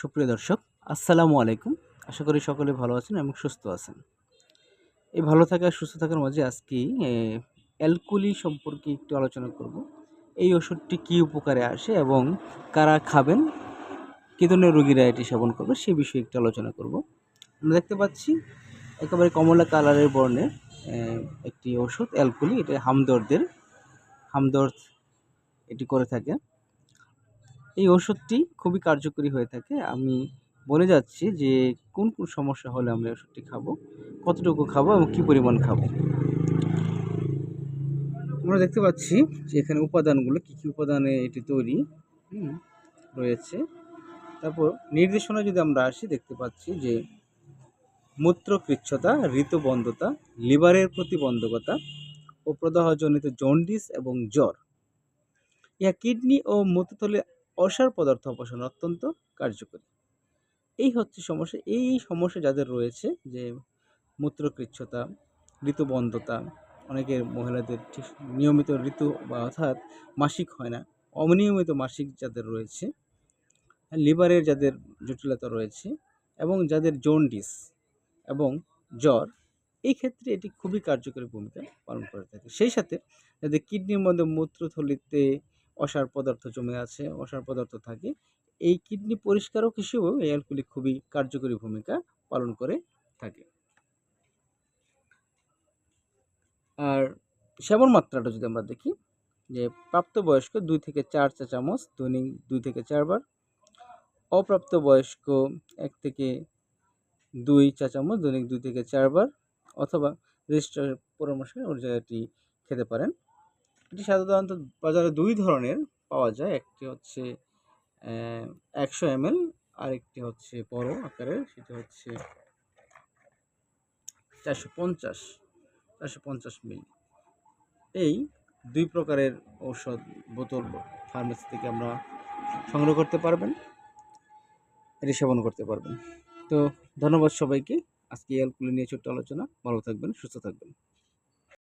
সুপ্রিয় দর্শক, আসসালামু আলাইকুম। আশা করি সকলে ভালো আছেন এবং সুস্থ আছেন। এই ভালো থাকা, সুস্থ থাকার মাঝে আজকে অ্যালকুলি সম্পর্কে একটু আলোচনা করব। এই ওষুধটি কী উপকারে আসে এবং কারা খাবেন, কী ধরনের রোগীরা এটি সেবন করবে সে বিষয়ে একটু আলোচনা করব। আমরা দেখতে পাচ্ছি, একেবারে কমলা কালারের বর্ণের একটি ওষুধ অ্যালকুলি এটা হামদর্দের, হামদর্দ এটি করে থাকে। এই ওষুধটি খুবই কার্যকরী হয়ে থাকে। আমি বলে যাচ্ছি যে, কোন কোন সমস্যা হলে আমরা ওষুধটি খাব, কতটুকু খাব এবং কী পরিমাণ খাব? আমরা দেখতে পাচ্ছি যে, এখানে উপাদানগুলো কী কী উপাদানে এটি তৈরি রয়েছে। তারপর নির্দেশনা যদি আমরা আসি, দেখতে পাচ্ছি যে মূত্রকৃচ্ছতা ঋতুবন্ধতা, লিভারের প্রতিবন্ধকতা ও প্রদাহজনিত জন্ডিস এবং জ্বর। ইহা কিডনি ও মূত্রথলে অসার পদার্থ অপসারণ অত্যন্ত কার্যকরী। এই হচ্ছে সমস্যা, এই সমস্যা যাদের রয়েছে যে মূত্রকৃচ্ছতা, ঋতুবন্ধতা, অনেকের মহিলাদের ঠিক নিয়মিত ঋতু বা অর্থাৎ মাসিক হয় না, অনিয়মিত মাসিক যাদের রয়েছে, লিভারের যাদের জটিলতা রয়েছে এবং যাদের জন্ডিস এবং জ্বর, এই ক্ষেত্রে এটি খুবই কার্যকরী ভূমিকা পালন করে থাকে। সেই সাথে যাদের কিডনির মধ্যে মূত্রথলিতে অসার পদার্থ জমে আছে, অসার পদার্থ থাকে। এই কিডনি পরিষ্কারক হিসেবেও এই অ্যালকোহলিক খুবই কার্যকরী ভূমিকা পালন করে থাকে। আর সেবন মাত্রাটা যদি আমরা দেখি, যে প্রাপ্তবয়স্ক দুই থেকে চার চা চামচ, দৈনিক দুই থেকে চারবার অপ্রাপ্তবয়স্ক এক থেকে দুই চা চামচ, দৈনিক দুই থেকে চারবার অথবা রেজিস্ট্রার পরামর্শে ওর জায়গাটি খেতে পারেন। এটি সাধারণত বাজারে দুই ধরনের পাওয়া যায়। একটি হচ্ছে একশো এমএল, আরেকটি হচ্ছে বড় আকারের, সেটি হচ্ছে চারশো পঞ্চাশ চারশো পঞ্চাশ মিলি। এই দুই প্রকারের ঔষধ বোতল ফার্মেসি থেকে আমরা সংগ্রহ করতে পারবেন, এটি সেবন করতে পারবেন। তো ধন্যবাদ সবাইকে। আজকে এই অ্যালকুলি নিয়ে ছোট্ট আলোচনা। ভালো থাকবেন, সুস্থ থাকবেন।